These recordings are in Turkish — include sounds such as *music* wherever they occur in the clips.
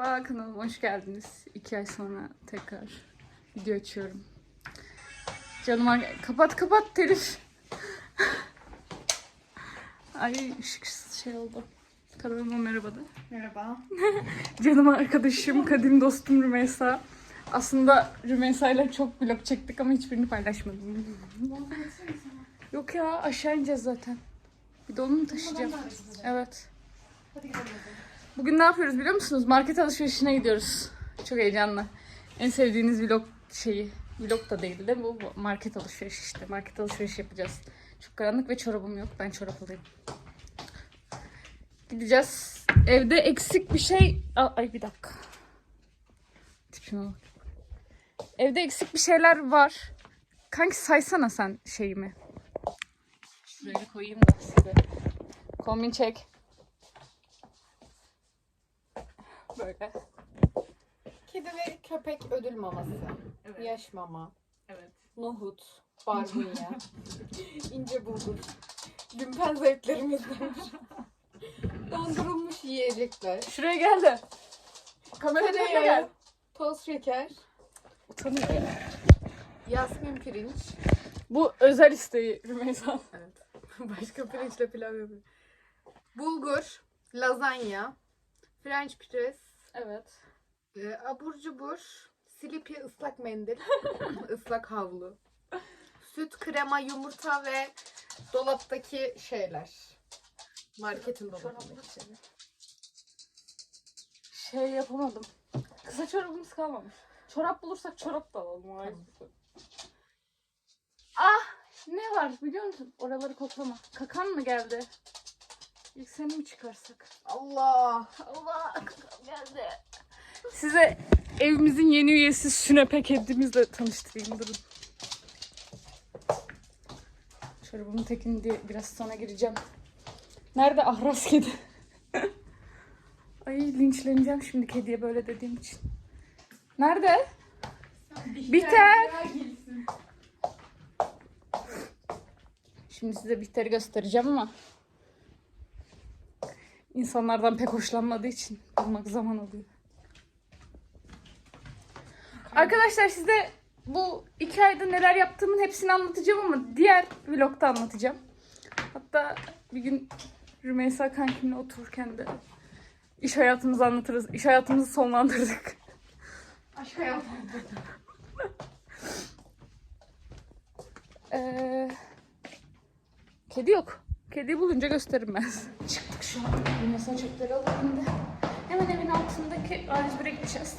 Merhaba kanalıma hoş geldiniz. İki ay sonra tekrar video açıyorum. Canım kapat kapat telif. *laughs* Ay ışık şey oldu. Kanalıma merhaba de. *laughs* Merhaba. Canım arkadaşım, kadim dostum Rümeysa. Aslında Rümeysa ile çok vlog çektik ama hiçbirini paylaşmadım. Yok ya aşağı ineceğiz zaten. Bir de onu mu taşıyacağım? Evet. Hadi gidelim. Bugün ne yapıyoruz biliyor musunuz? Market alışverişine gidiyoruz. Çok heyecanlı. En sevdiğiniz vlog şeyi. Vlog da değil de bu market alışverişi işte. Market alışverişi yapacağız. Çok karanlık ve çorabım yok. Ben çorap alayım. Gideceğiz. Evde eksik bir şey... Ay bir dakika. Tipime bak. Evde eksik bir şeyler var. Kanki saysana sen şeyimi. Şuraya koyayım da size. Kombin çek. Böyle. Kedi ve köpek ödül maması. Evet. Yaş mama. Evet. Nohut. Barbunya. *laughs* ince bulgur. Lümpen zevklerimizden. Dondurulmuş yiyecekler. Şuraya gel de. Önüne gel. Toz şeker. Utanıyor. Yasmin pirinç. Bu özel isteği Rümeysa. Evet. *laughs* Başka pirinçle pilav yapıyor. Bulgur. Lazanya. French press. Evet. E, abur cubur. Silipi ıslak mendil. *laughs* ıslak havlu. Süt, krema, yumurta ve dolaptaki şeyler. Marketin dolabındaki şeyler. Şey yapamadım. Kısa çorabımız kalmamış. Çorap bulursak çorap da alalım. konu. Ah! Ne var biliyor musun? Oraları koklama. Kakan mı geldi? İlk seni mi çıkarsak? Allah! Allah geldi. Size evimizin yeni üyesi Sünepe kedimizle tanıştırayım durun. Çorabımın tekini diye biraz sonra gireceğim. Nerede ahras kedi? *laughs* Ay linçleneceğim şimdi kediye böyle dediğim için. Nerede? Biter. Şimdi size Bihter'i göstereceğim ama insanlardan pek hoşlanmadığı için bulmak zaman alıyor. Arkadaşlar size bu iki ayda neler yaptığımın hepsini anlatacağım ama diğer vlogda anlatacağım. Hatta bir gün Rümeysa kankimle otururken de iş hayatımızı anlatırız. İş hayatımızı sonlandırdık. Aşk hayatım. Ee, kedi yok. Kediyi bulunca gösteririm ben size. *laughs* Şu an. Rümeysa çöpleri alalım da. Hemen evin altındaki A101'e gideceğiz.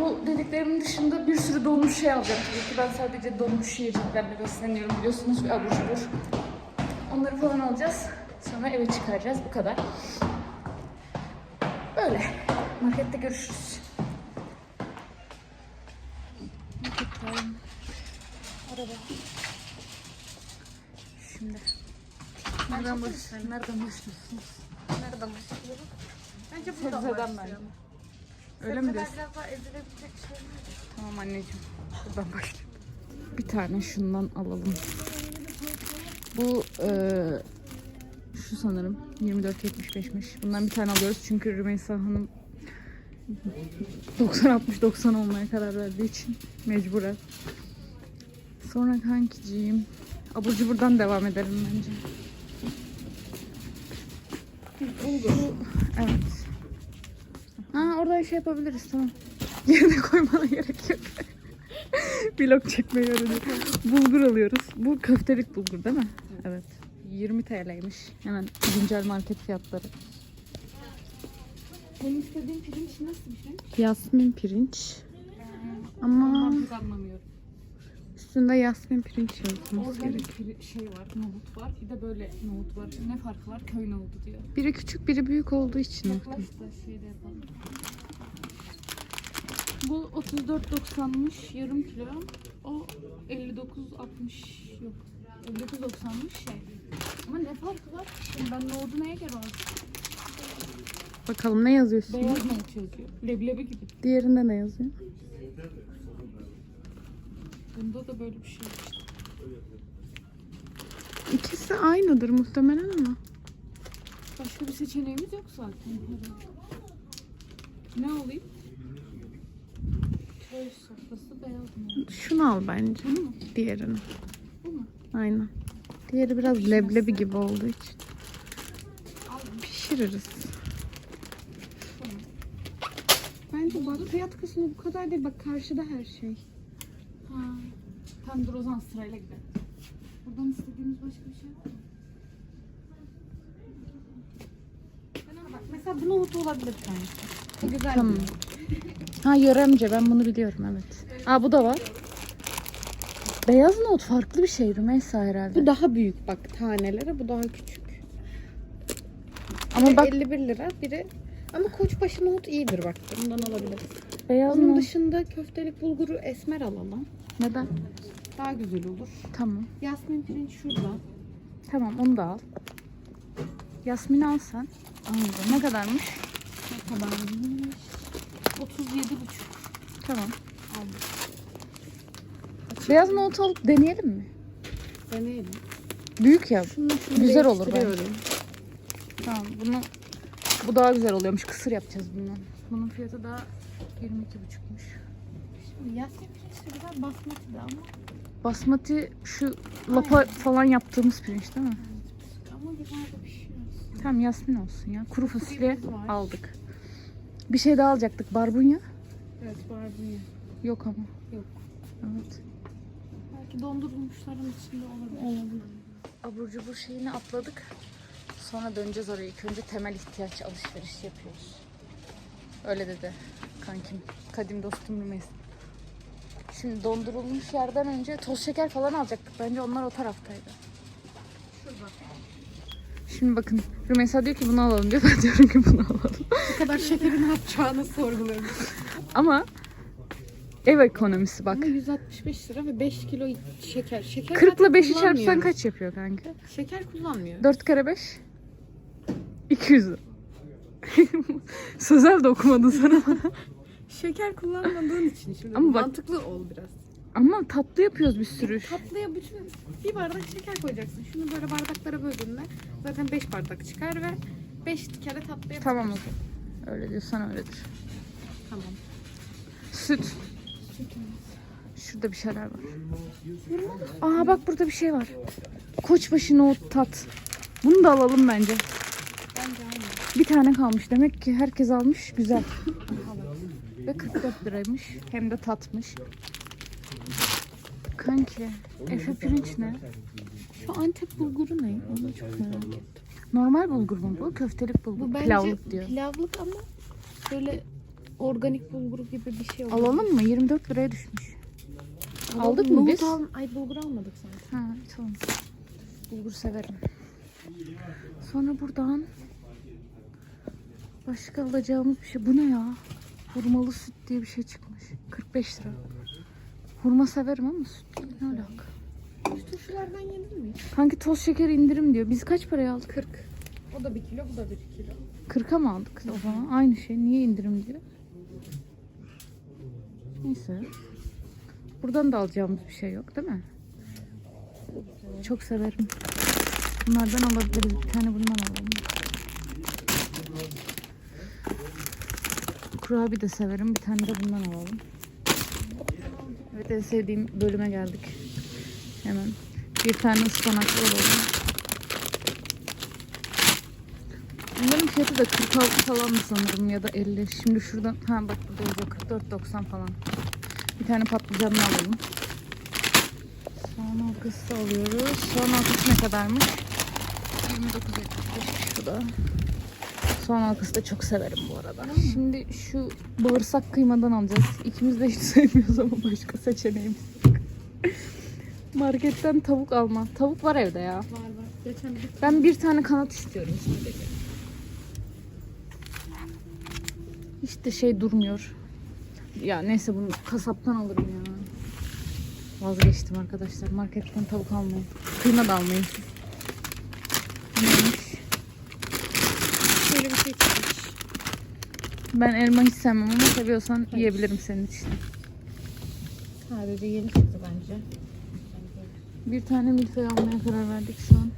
Bu dediklerimin dışında bir sürü donmuş şey alacağım. Tabii ki ben sadece donmuş yiyeceklerle besleniyorum biliyorsunuz ve abur cubur. Onları falan alacağız. Sonra eve çıkaracağız. Bu kadar. Böyle. Markette görüşürüz. Marketteyim. Araba. Şimdi. Nereden başlıyorsunuz? Nereden başlayalım? Bence buradan Sebzeden başlayalım. bence. Öyle mi diyorsun? biraz daha ezilebilecek mi? Tamam anneciğim. Buradan başlayalım. Bir tane şundan alalım. Bu eee, şu sanırım 24.75'miş. Bundan bir tane alıyoruz çünkü Rümeysa Hanım 90-60-90 olmaya karar verdiği için mecburen. Sonra kankiciğim. Abur cuburdan devam edelim bence. Bu, evet. Ha orada şey yapabiliriz tamam. *laughs* Yerine koymana gerek yok. *laughs* Vlog çekmeyi öğreniyor. Bulgur alıyoruz. Bu köftelik bulgur değil mi? Evet. 20 TL'ymiş. Hemen güncel market fiyatları. Senin istediğin pirinç nasıl bir şey? Yasmin pirinç. Ama Pek anlamıyorum. Üstünde yasmin pirinç yazması Organik gerekiyor. şey var, nohut var. Bir de böyle nohut var. Ne farkı var? Köy nohutu diyor. Biri küçük, biri büyük olduğu için. Yaklaş da şey de yapalım. Bu 34.90'mış yarım kilo. O 59.60 yok. 59.90'mış şey. Ama ne farkı var? Şimdi ben nohudu neye göre aldım? Bakalım ne yazıyorsun? Beyaz nohut yazıyor. Leblebi gibi. Diğerinde ne yazıyor? Bunda da böyle bir şey var. İkisi aynıdır muhtemelen ama. Başka bir seçeneğimiz yok zaten. Ne alayım? Köy sofrası beyaz mı? Şunu al bence. Bunu mu? Diğerini. Bu mu? Aynen. Diğeri biraz leblebi gibi olduğu için. Pişiririz. Bence bak fiyat kısmı bu kadar değil. Bak karşıda her şey. Ha. Tamam dur o zaman sırayla gidelim. Buradan istediğimiz başka bir şey var mı? Bak mesela bu nohutu olabilir sanki. Bu güzel. Tamam. Ha yöremce ben bunu biliyorum evet. Aa bu da var. Beyaz not farklı bir şey Rümeysa herhalde. Bu daha büyük bak taneleri. Bu daha küçük. Ama Biri bak 51 lira. Biri ama koçbaşı nohut iyidir bak. Bundan alabiliriz. beyaz Onun not. dışında köftelik bulguru esmer alalım. Neden? Daha güzel olur. Tamam. Yasmin pirinç şurada. Tamam onu da al. Yasmin al sen. Anladım. Ne kadarmış? Ne kadarmış? 37 buçuk. Tamam. Beyaz nohut alıp deneyelim mi? Deneyelim. Büyük ya. Şunu, şunu Güzel olur değiştiriyorum. Tamam bunu bu daha güzel oluyormuş. Kısır yapacağız bundan. Bunun fiyatı da 22,5'muş. Şimdi Yasmin güzel basmati de ama. Basmati şu lapa falan yaptığımız pirinç değil mi? Ama güzel de pişiyor. Tamam Yasmin olsun ya. Kuru fasulye Kurumuz var. aldık. Bir şey daha alacaktık. Barbunya. Evet barbunya. Yok ama. Yok. Evet. Belki dondurulmuşların içinde olabilir. Olabilir. Abur cubur şeyini atladık. Sonra döneceğiz oraya. İlk önce temel ihtiyaç alışveriş yapıyoruz. Öyle dedi kankim. Kadim dostum Rümeysa. Şimdi dondurulmuş yerden önce toz şeker falan alacaktık. Bence onlar o taraftaydı. Şimdi bakın Rümeysa diyor ki bunu alalım diyor. *laughs* Ben diyorum ki bunu alalım. Bu kadar şekeri ne yapacağını sorguluyorum. Ama ev ekonomisi bak. Ama 165 lira ve 5 kilo şeker. Şeker 40 ile zaten 5'i çarpsan kaç yapıyor kanka? Şeker kullanmıyor. 4 kere 5 200 lira. Sözel de okumadın sana. Şeker kullanmadığın için şimdi Ama bak- mantıklı ol biraz. Ama tatlı yapıyoruz bir sürü. Tatlıya bütün bir bardak şeker koyacaksın. Şunu böyle bardaklara böldüğünde zaten 5 bardak çıkar ve 5 kere tatlı yapar. Tamam o zaman. Öyle diyorsan öyledir. Tamam. Süt. Şurada bir şeyler var. Aa bak burada bir şey var. Koçbaşı nohut tat. Bunu da alalım bence. Bence aynı. Bir tane kalmış. Demek ki herkes almış. Güzel. Ve 44 liraymış. Hem de tatmış. Kanki. Efe pirinç ne? Şu Antep bulguru ne? Onu çok merak ettim. Normal bulgur mu bu? Köftelik bulgur. Bu bence Pilavlık diyor. pilavlık ama böyle organik bulgur gibi bir şey oldu. Alalım mı? 24 liraya düşmüş. Aldık mı biz? al- Ay bulgur almadık sanki. Ha tamam. Bulgur severim. Sonra buradan başka alacağımız bir şey. Bu ne ya? Hurmalı süt diye bir şey çıkmış. 45 lira. Hurma severim ama süt. Ne alaka? Şu turşulardan yedin mi? Kanki toz şeker indirim diyor. Biz kaç paraya aldık? 40. O da bir kilo, bu da bir kilo. 40'a mı aldık o zaman? Aynı şey. Niye indirim diyor? Neyse. Buradan da alacağımız bir şey yok değil mi? Çok severim. Bunlardan alabiliriz. Bir tane bundan alalım. Kurabiye de severim. Bir tane de bundan alalım. Evet en sevdiğim bölüme geldik. Hemen. Bir tane ıspanaklı alalım. Bunların fiyatı da 46 falan mı sanırım ya da 50. Şimdi şuradan ha bak burada yazıyor 44.90 falan. Bir tane patlıcanını alalım. Soğan halkası alıyoruz. Soğan halkası ne kadarmış? 29.75 şu. Soğan halkası da çok severim bu arada. Şimdi şu bağırsak kıymadan alacağız. İkimiz de hiç sevmiyoruz ama başka seçeneğimiz yok. Marketten tavuk alma. Tavuk var evde ya. Var var. Geçen bir Ben bir tane kanat istiyorum sadece. Hiç de şey durmuyor. Ya neyse bunu kasaptan alırım ya. Vazgeçtim arkadaşlar. Marketten tavuk almayın. Kıyma da almayın. Neymiş? şöyle bir şey çıkmış. Ben elma hiç sevmem ama seviyorsan yiyebilirim senin için. Sadece yeni çıktı bence. Bir tane milföy almaya karar verdik şu an.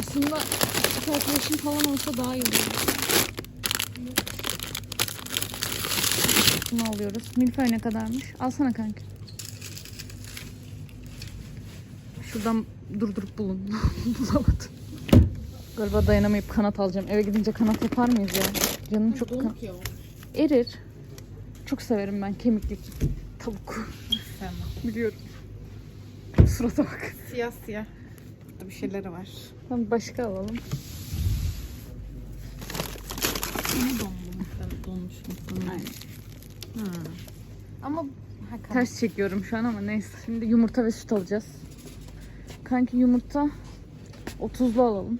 Aslında arkadaşım falan olsa daha iyi olur. Şunu alıyoruz. Milföy ne kadarmış? Alsana kanka. Şuradan durdurup bulun. *laughs* Bulamadım. Galiba dayanamayıp kanat alacağım. Eve gidince kanat yapar mıyız ya? Canım çok kan- ya. erir. Çok severim ben kemikli tavuk. Sevmem. Biliyorum. Surata bak. Siyah siyah. Burada bir şeyleri var. Tamam başka alalım. Ne donmuş? Donmuş muhtemelen. Ha. Ama ha. Ters çekiyorum şu an ama neyse. Şimdi yumurta ve süt alacağız. Kanki yumurta 30'lu alalım.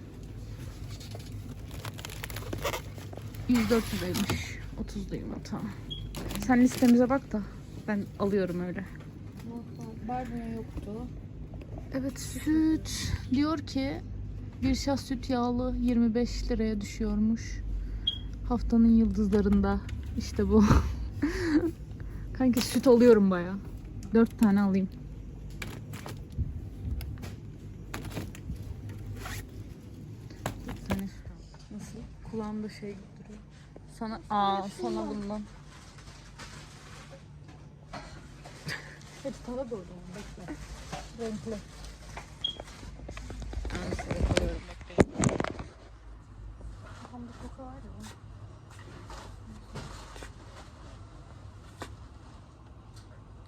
104 liraymış. 30'lu yumurta. Sen listemize bak da ben alıyorum öyle. Barbunya yoktu. Evet süt diyor ki bir şah süt yağlı 25 liraya düşüyormuş. Haftanın yıldızlarında işte bu. *laughs* Kanki süt alıyorum baya. 4 tane alayım. Nasıl? Kulağımda şey. Sana aa sana bundan. Hadi sana doğru bekle. Renkli. Kafamda koku var ya.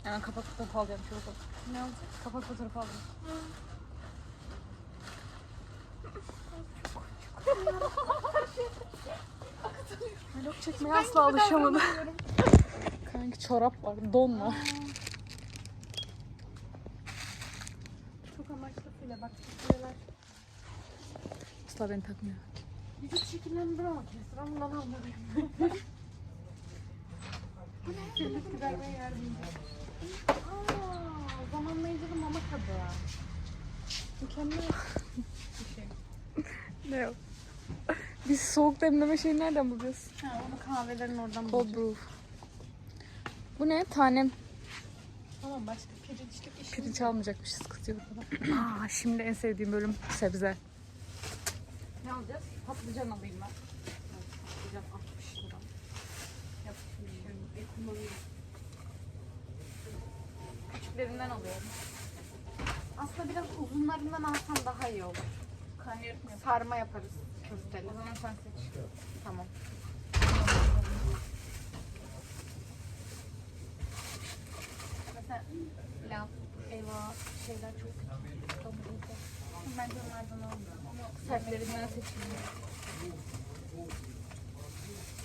Hemen kapak fotoğrafı alacağım çabuk ol. Ne alacak? Kapak fotoğrafı alacağım. Çekmeye asla alışamadım. *laughs* Kanki çorap var, don var. Çok amaçlı file bak. Fileler. Asla beni takmıyor. Vücut şekillendirme makinesi. Ben bundan almalıyım. *laughs* Bu ne? Kirli vermeye yardımcı. Aa, zamanlayıcılı mama kabı. Mükemmel *laughs* bir şey. Ne yok? Biz soğuk demleme şeyi nereden buluyoruz? Ha, onu kahvelerin oradan Cold bulacağız. brew. Bu ne? Tanem. Tamam başka pirinçlik işimiz Pirinç almayacakmışız kızıyor. *clears throat* Aa, şimdi en sevdiğim bölüm sebze. Ne alacağız? Patlıcan alayım ben. Patlıcan 60 lira. Yapıştırıyorum. E, kullanıyorum. Küçüklerinden alıyorum. Aslında biraz uzunlarından alsan daha iyi olur. Sarma yaparız köfteli. O zaman sen seç. Tamam. Mesela pilav, eva şeyler çok kötü. Domates. Bence onlardan almıyorum. Sertlerinden seçeyim.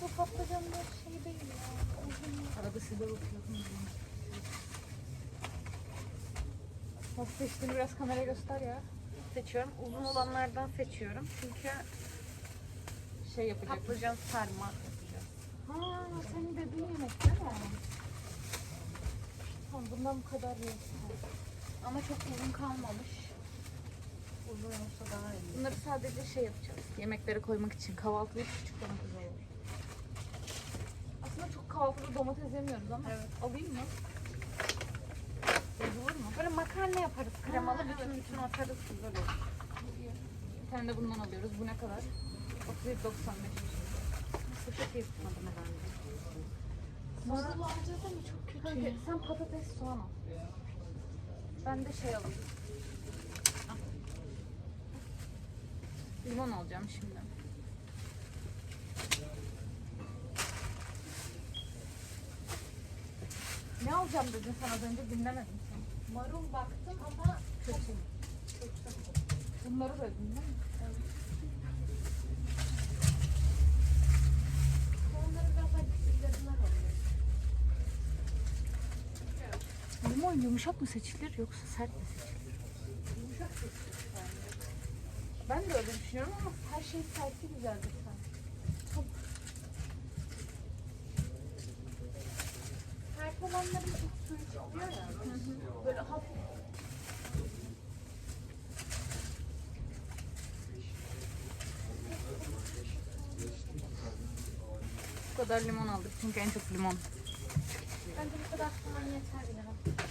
Bu patlıcan da şey değil ya. Arada size bakıyorum. Nasıl seçtiğini biraz kameraya göster ya. Seçiyorum. Uzun olanlardan seçiyorum. Çünkü Şey yapacak. patlıcan sarma yapacağız. Ha, senin dediğin yemek değil mi? Tamam bundan bu kadar yiyorsun. Ama çok uzun kalmamış. Uzun olsa daha iyi. Bunları sadece şey yapacağız. Yemeklere koymak için kahvaltıda küçük domates alalım. Aslında çok kahvaltıda domates yemiyoruz ama Evet. alayım mı? Olur mu? Böyle makarna yaparız kremalı. Ha, bütün evet. bütün atarız güzel olur. Bir tane de bundan alıyoruz. Bu ne kadar? 37.95. Poşet yapmadım herhalde. Marul alacağız ama çok kötü. Kanka, sen patates soğan al. Ben de şey alayım. Al. Limon alacağım şimdi. Ne alacağım dedin sen az önce dinlemedim sen. Marul baktım ama Kötü. Bunları da dedin değil mi? onları biraz daha güzeller oluyor. Limon yumuşak mı seçilir yoksa sert mi seçilir? Yumuşak bence. Ben de öyle düşünüyorum ama her şey serti güzeldir sanki. Sert olanların çok suyu çıkıyor ya. Böyle hafif. Bu kadar limon aldık çünkü en çok limon. Bence bu kadar falan yeter ya.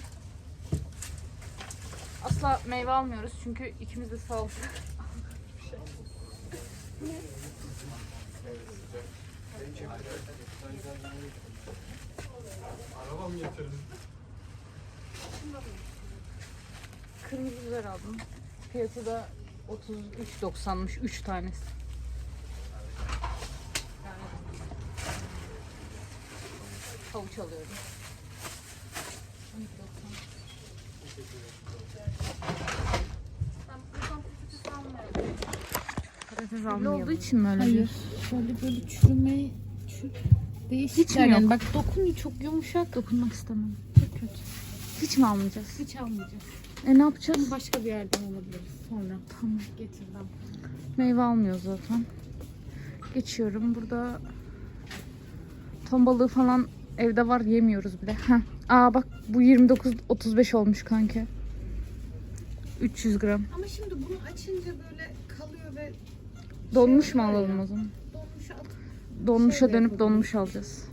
Asla meyve almıyoruz çünkü ikimiz de sağlıklı. Kırmızı biber aldım. Fiyatı da 33.90'mış 3 tanesi. Havuç alıyorum. 12.90. Patates almayalım. olduğu için mi öyle Hayır. Şöyle böyle çürüme çür değişik Hiç mi yani. yok? Bak dokun çok yumuşak. Dokunmak istemem. Çok kötü. Hiç mi almayacağız? Hiç almayacağız. E ne yapacağız? Bunu başka bir yerden alabiliriz sonra. Tamam. Getirden. Meyve almıyoruz zaten. Geçiyorum. Burada ton balığı falan evde var yemiyoruz bile. Heh. Aa bak bu 29.35 olmuş kanki. 300 gram. Ama şimdi bunu açınca böyle kalıyor ve Donmuş mu alalım ya. o zaman? donmuş at. Donmuşa Şöyle dönüp yapabiliriz. donmuş alacağız.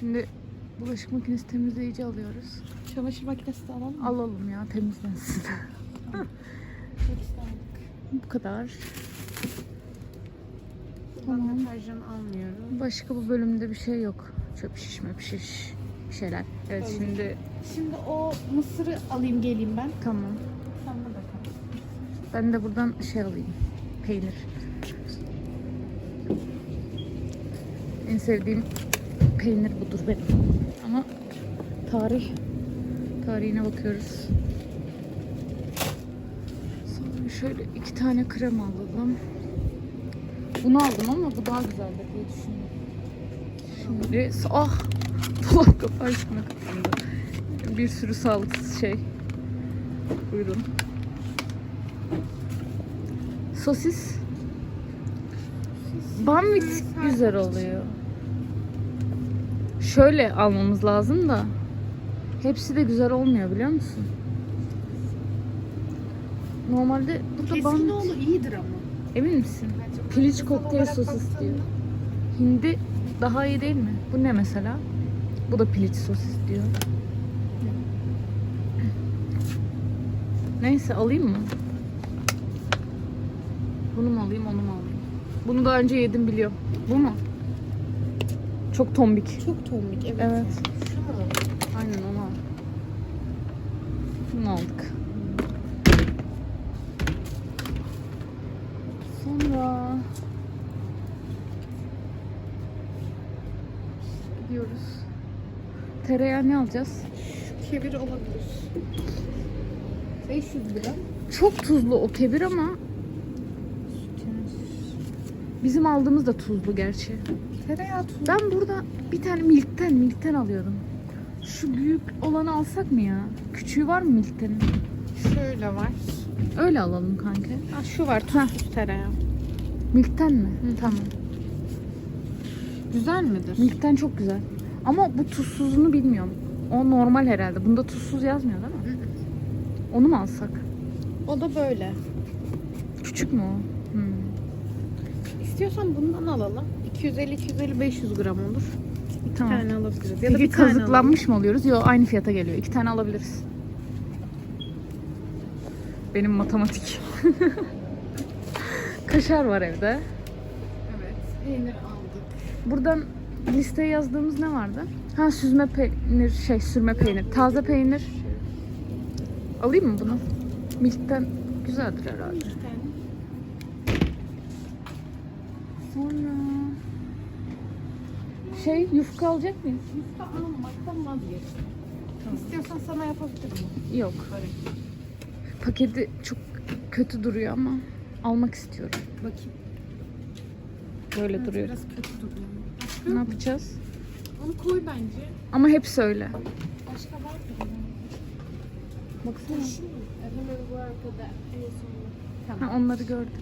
Şimdi bulaşık makinesi temizleyici alıyoruz. Çamaşır makinesi de alalım mı? Alalım ya temizlensin. Bu kadar. Tamam. Deterjan almıyorum. Başka bu bölümde bir şey yok. Çöp şişme şiş bir şeyler. Evet Tabii. şimdi Şimdi o mısırı alayım geleyim ben. tamam. Sen de bakalım. Ben de buradan şey alayım. Peynir. En sevdiğim peynir budur benim. Ama tarih tarihine bakıyoruz. Sonra şöyle iki tane krem alalım. Bunu aldım ama bu daha güzeldir diye düşünüyorum. Şimdi ah dolap kapağı üstüne kapandı. Bir sürü sağlıksız şey. Buyurun. Sosis. Banvit güzel oluyor. Şöyle almamız lazım da hepsi de güzel olmuyor biliyor musun? Normalde burada banvit. Keskinoğlu iyidir ama. Emin misin? Bence Piliç kokteyl sosis diyor. Hindi daha iyi değil mi? Bu ne mesela? Bu da piliç sosis diyor. Neyse alayım mı? Bunu mu alayım onu mu alayım? Bunu daha önce yedim biliyorum. Bu mu? Çok tombik. Çok tombik evet. Evet. Şu mu? Aynen onu al. Bunu aldık. Sonra gidiyoruz. Tereyağı ne alacağız? Kevir olabilir. 500 gram. Çok tuzlu o kebir ama bizim aldığımız da tuzlu gerçi. Tereyağı tuz. Ben burada bir tane milkten milkten alıyordum. Şu büyük olanı alsak mı ya? Küçüğü var mı milktenin? Şöyle var. Öyle alalım kanka. Ha, şu var tuzsuz tereyağı. Milkten mi? Tamam. Güzel midir? Milkten çok güzel. Ama bu tuzsuzunu bilmiyorum. O normal herhalde. Bunda tuzsuz yazmıyor değil mi? Onu mu alsak? O da böyle. Küçük mü o? Hmm. İstiyorsan bundan alalım. 250-250-500 gram olur. Bir Tamam. tane alabiliriz. Ya da Peki bir tane alalım. kazıklanmış mı oluyoruz? Yok aynı fiyata geliyor. İki tane alabiliriz. Benim matematik. *laughs* Kaşar var evde. Evet. Peynir aldık. Buradan listeye yazdığımız ne vardı? Ha süzme peynir, şey sürme peynir. Taze peynir. Alayım mı bunu? Milk'ten güzeldir herhalde. Sonra şey yufka alacak mıyız? Yufka almaktan vazgeçtim. İstiyorsan sana yapabilirim. Yok. Paketi çok kötü duruyor ama almak istiyorum. Bakayım. Böyle Evet, duruyor. Biraz kötü duruyor. Ne yapacağız? Onu koy bence. Ama hepsi öyle. Başka var mı? Baksana. Şu. Hemen bu arkada sonunda. Ha, onları gördük.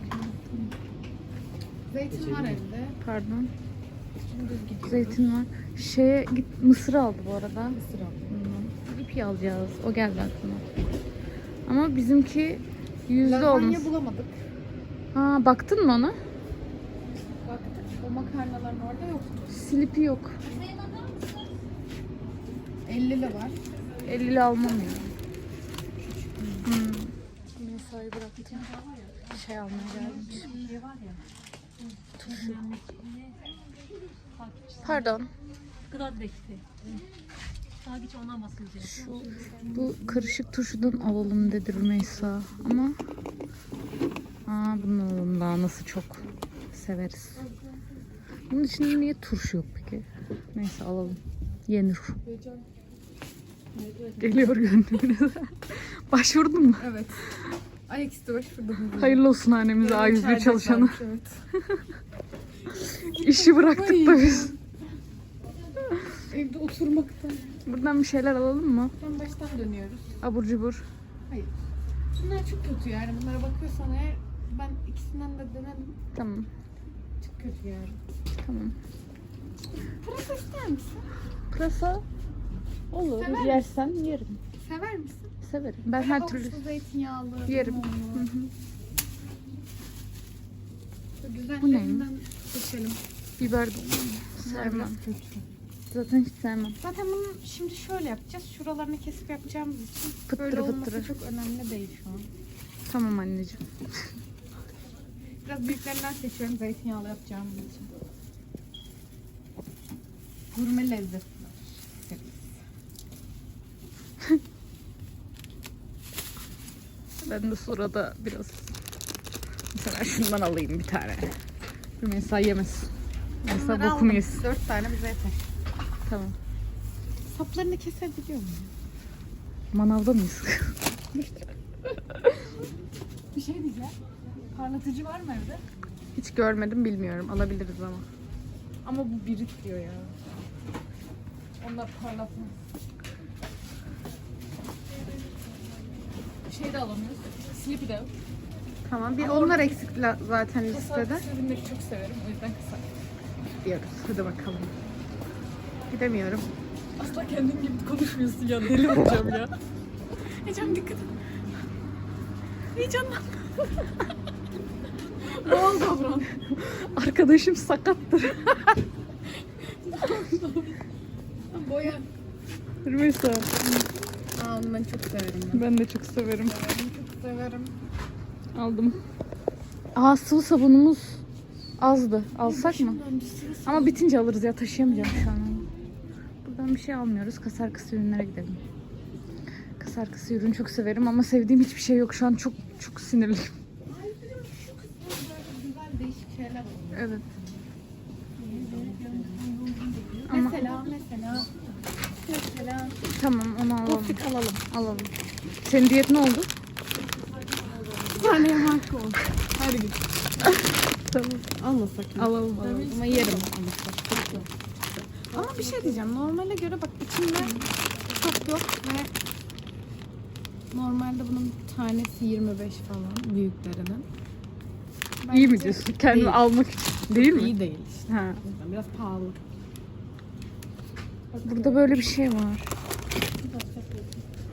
Zeytin var evde. Pardon. Dümdüz gidiyoruz. Zeytin var. Şeye git mısır aldı bu arada. Mısır al. Hmm. İpi alacağız. O geldi aklıma. Ama bizimki yüzde Lazanya olmuş. bulamadık. Ha baktın mı ona? O makarnaların orada yoktu. Slipi yok. 50'li var. 50'li almam ya. Hmm. Mesai bıraktım. Şey almaya geldim. Turşu. Pardon. Geç ondan basıyoruz ya. Şu, bu karışık turşudan alalım dedi Rümeysa. Ama Aa bunu daha nasıl çok severiz. Bunun içinde niye turşu yok peki? Neyse alalım. Yenir. Geliyor gönlümüze. *laughs* Başvurdun mu? Evet. Ayaküstü başvurdum. Hayırlı olsun annemize A101 çalışanı. Evet. *laughs* İşi bıraktık da biz. Evde oturmaktan. Buradan bir şeyler alalım mı? En baştan dönüyoruz. Abur cubur. Bunlar çok kötü yani. Bunlara bakıyorsan eğer ben ikisinden de denedim. Tamam. Kötü yani. Tamam. Pırasa ister misin? Pırasa olur. Sever misin? Yersen yerim. Sever misin? Severim. Ben her türlü zeytinyağlı. yerim. limonlu. Hı hı. Böyle Güzel Bu renginden seçelim. Biber biraz kötü. Zaten hiç sevmem. Zaten bunu şimdi şöyle yapacağız. Şuralarını kesip yapacağımız için Fıttırı böyle olması fıttırı. çok önemli değil şu an. Tamam anneciğim. Biraz büyüklerinden seçiyorum zeytinyağlı yapacağımız için. Gurme lezzet. *laughs* Ben de sırada biraz mesela şundan alayım bir tane. Rümeysa yemez. Rümeysa Bunları bokumu aldım. yesin. Dört tane bize yeter. Tamam. Saplarını kesebiliyor muyum? Manavda mıyız? *laughs* Bir şey diyeceğim. Parlatıcı var mı evde? hiç görmedim bilmiyorum. Alabiliriz ama. Ama bu birik diyor ya. Onlar parlatmaz. Şey de alamıyoruz. Sleepy de. Tamam. Bir onlar eksik la- zaten listede. Kasar ürünleri çok severim. O yüzden kasar. Gidiyoruz. Hadi bakalım. Gidemiyorum. Asla kendin gibi konuşmuyorsun ya. Deli olacağım ya. Ecem dikkat et. Heyecanlan. Doğal davran. Arkadaşım sakattır. Boya. Rümeysa. Aa onu ben çok severim ben. Ben de çok severim. Çok severim. Aldım. Aa sıvı sabunumuz azdı. Alsak mı? Ama bitince alırız ya taşıyamayacağım şu an. Buradan bir şey almıyoruz. Kasar kısa ürünlere gidelim. Kasar kısa ürün çok severim ama sevdiğim hiçbir şey yok. Şu an çok çok sinirliyim. Güzel değişik şeyler var. Evet. Ama Mesela, mesela, mesela. tamam onu alalım. Topik alalım. Alalım. Senin diyet ne oldu? Bir tane yemek oldu. Her gün. Tamam. Almasak? Alalım alalım. Ama yerim. Ama bir şey diyeceğim. Normale göre bak içinde çok yok ve normalde bunun tanesi 25 falan büyüklerinin. İyi mi diyorsun? Kendimi Değil. almak için. Değil mi? İyi değil işte. Ha. Biraz pahalı. Burada böyle bir şey var.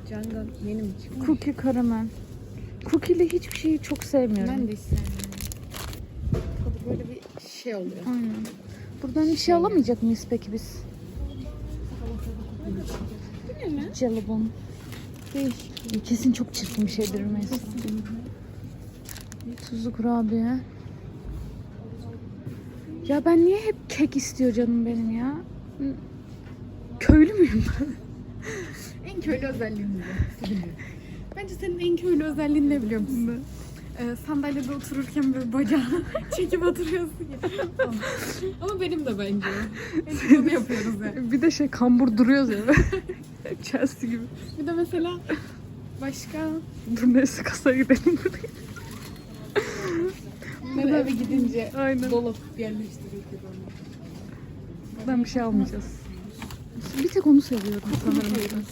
Cangan yeni mi çıkmış? Cookie karamel. Cookie ile hiçbir şeyi çok sevmiyorum. Ben de hiç sevmiyorum. Tadı böyle bir şey oluyor. Aynen. Buradan bir şey alamayacak mıyız peki biz? Jelibon. Değişik. Kesin çok çirkin bir şeydir Rümeysa. Tuzlu kurabiye. Ya ben niye hep kek istiyor canım benim ya? Köylü müyüm ben? *laughs* En köylü özelliğin ne? *laughs* Bence senin en köylü özelliğin ne biliyor musun? Ee, sandalyede otururken böyle bacağını *laughs* çekip oturuyorsun ya. Ama benim de bence. Hep onu yapıyoruz yani. Bir de şey kambur duruyoruz ya. Chelsea gibi. Bir de mesela başka Dur neyse kasaya gidelim. Böyle eve gidince Aynen. dolap yerleştiriyoruz gibi onu. Buradan bir şey almayacağız. Bir tek onu seviyorum sanırım.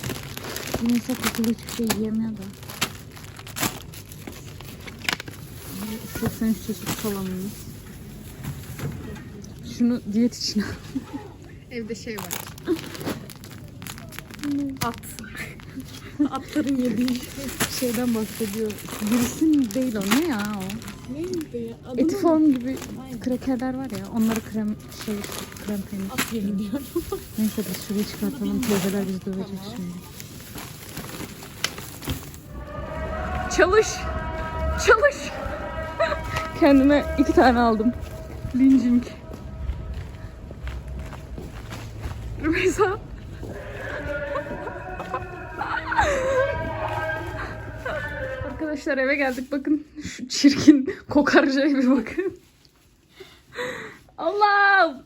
Neyse kokulu hiçbir şey yiyemiyor da. 83 çeşit salamımız. Şunu diyet için *laughs* Evde şey var. *laughs* At. Atların yediği. şeyden bahsediyor. Birisin değil o. Ne ya o? Neydi ya? Adı Eti form gibi krekerler var ya. Onları krem şey krem peynir. At yeni diyorum. *laughs* Neyse biz şuraya çıkartalım. Teyzeler bizi dövecek şimdi. Çalış. Çalış. *laughs* Kendime iki tane aldım. Lincing. Rümeysa. Arkadaşlar eve geldik bakın şu çirkin kokarcaya bir bakın. Allah'ım.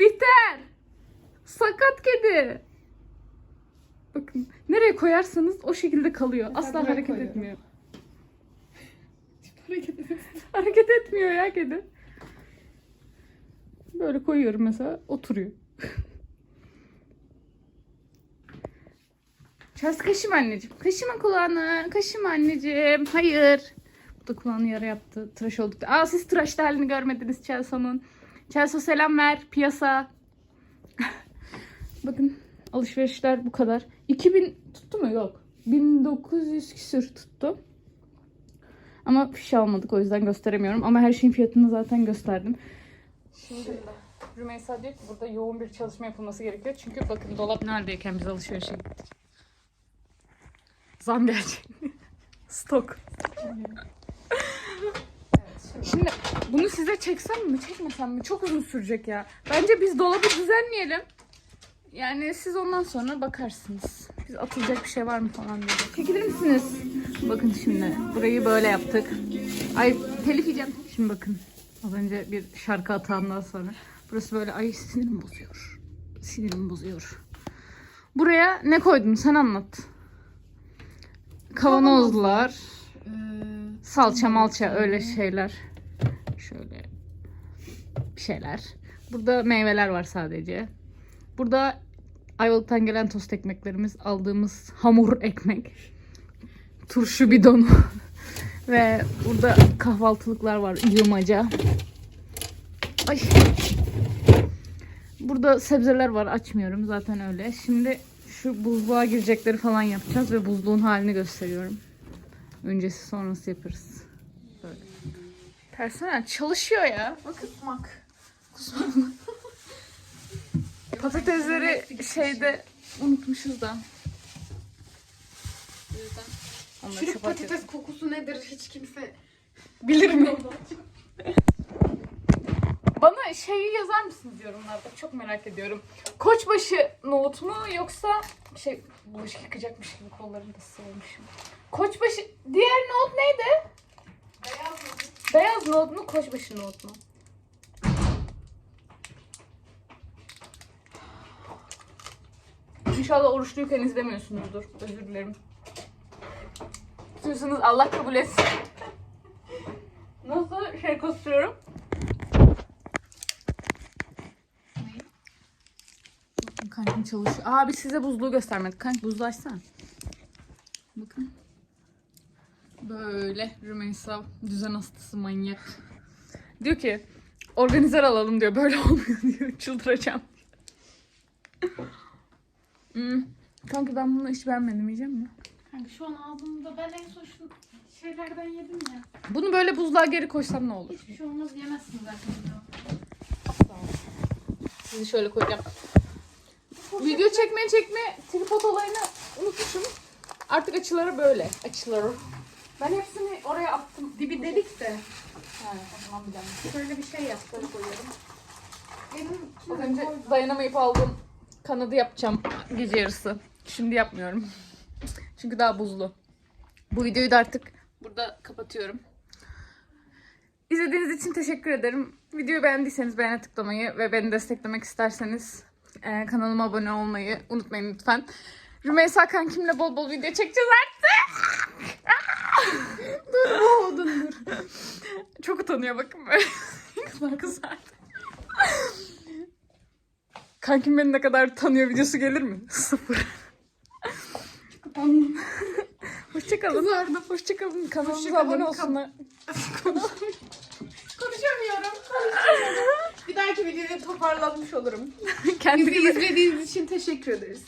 Biter. Sakat kedi. Bakın nereye koyarsanız o şekilde kalıyor. Asla buraya hareket koyuyorum. etmiyor. *laughs* Hareket etmiyor ya kedi. Böyle koyuyorum mesela oturuyor. *laughs* Çaz kaşıma anneciğim. Kaşıma kulağını. Kaşıma anneciğim. Hayır. Bu da kulağını yara yaptı. Tıraş olduk. Aa siz tıraşlı halini görmediniz Chelsea'nın. Chelsea selam ver. Piyasa. *laughs* Bakın alışverişler bu kadar. 2000 tuttu mu? Yok. 1900 küsür tuttu. Ama fiş almadık o yüzden gösteremiyorum. Ama her şeyin fiyatını zaten gösterdim. Şimdi Rümeysa diyor ki burada yoğun bir çalışma yapılması gerekiyor. Çünkü bakın dolap neredeyken biz alışverişe gittik. Zam gelecek. *laughs* Stok. Şimdi bunu size çeksem mi çekmesem mi? Çok uzun sürecek ya. Bence biz dolabı düzenleyelim. Yani siz ondan sonra bakarsınız. Biz atılacak bir şey var mı falan diye. Çekilir misiniz? Bakın şimdi burayı böyle yaptık. Ay telif yiyeceğim. Şimdi bakın. Az önce bir şarkı atağından sonra. Burası böyle ay sinirimi bozuyor. Sinirimi bozuyor. Buraya ne koydun sen anlat. Kavanozlar, Ee, salça malça öyle şeyler. Şöyle bir şeyler. Burada meyveler var sadece. Burada Ayvalık'tan gelen tost ekmeklerimiz, aldığımız hamur ekmek, turşu bidonu *laughs* ve burada kahvaltılıklar var, yığmaca. Ay. Burada sebzeler var, açmıyorum zaten öyle. Şimdi şu buzluğa girecekleri falan yapacağız ve buzluğun halini gösteriyorum. Öncesi sonrası yaparız. Böyle. Personel çalışıyor ya. Bakın. Kusmak. Patatesleri şeyde unutmuşuz da. Çürük patates kokusu nedir hiç kimse Bilir mi? *laughs* Bana şeyi yazar mısınız yorumlarda? Çok merak ediyorum. Koçbaşı nohut mu yoksa şey bulaşık yıkayacakmış gibi kollarını da sıvamışım. Koçbaşı diğer nohut neydi? Beyaz mı? Beyaz nohut mu koçbaşı nohut mu? İnşallah oruçluyken izlemiyorsunuzdur. Özür dilerim. Diyorsanız Allah kabul etsin. Nasıl şey kosturuyorum? Bakın kankim çalışıyor. Aa biz size buzluğu göstermedik. Kanki buzluğu açsana. Bakın. Böyle Rümeysa düzen hastası manyak. Diyor ki organizer alalım diyor. Böyle *laughs* olmuyor diyor. Çıldıracağım. hmm. Kanka ben bunu hiç beğenmedim yiyeceğim mi? Kanka şu an ağzımda ben en son şu şeylerden yedim ya. Bunu böyle buzluğa geri koysam ne olur? Hiçbir şey olmaz yemezsin zaten. Sizi şöyle koyacağım. Video çekme çekme tripod olayını unutmuşum. Artık açıları böyle. Açıları. Ben hepsini oraya attım. Dibi delik de. Ha, o zaman. Şöyle bir şey yap. Böyle koyuyorum. Benim Az önce dayanamayıp aldım. Kanadı yapacağım gece yarısı. Şimdi yapmıyorum. Çünkü daha buzlu. Bu videoyu da artık burada kapatıyorum. İzlediğiniz için teşekkür ederim. Videoyu beğendiyseniz beğene tıklamayı ve beni desteklemek isterseniz e, kanalıma abone olmayı unutmayın lütfen. Rümeysa kankimle bol bol video çekeceğiz artık. dur boğdun dur. *laughs* Çok utanıyor bakın böyle. *laughs* Kızlar kızardı. Kankim beni ne kadar tanıyor videosu gelir mi? *laughs* Sıfır. Hoşçakalın. Kızardım. Hoşçakalın. Kanalımıza abone olsunlar. Konuşamıyorum. *laughs* Bir dahaki videoda toparlanmış olurum. Kendinize Bizi izlediğiniz için teşekkür ederiz.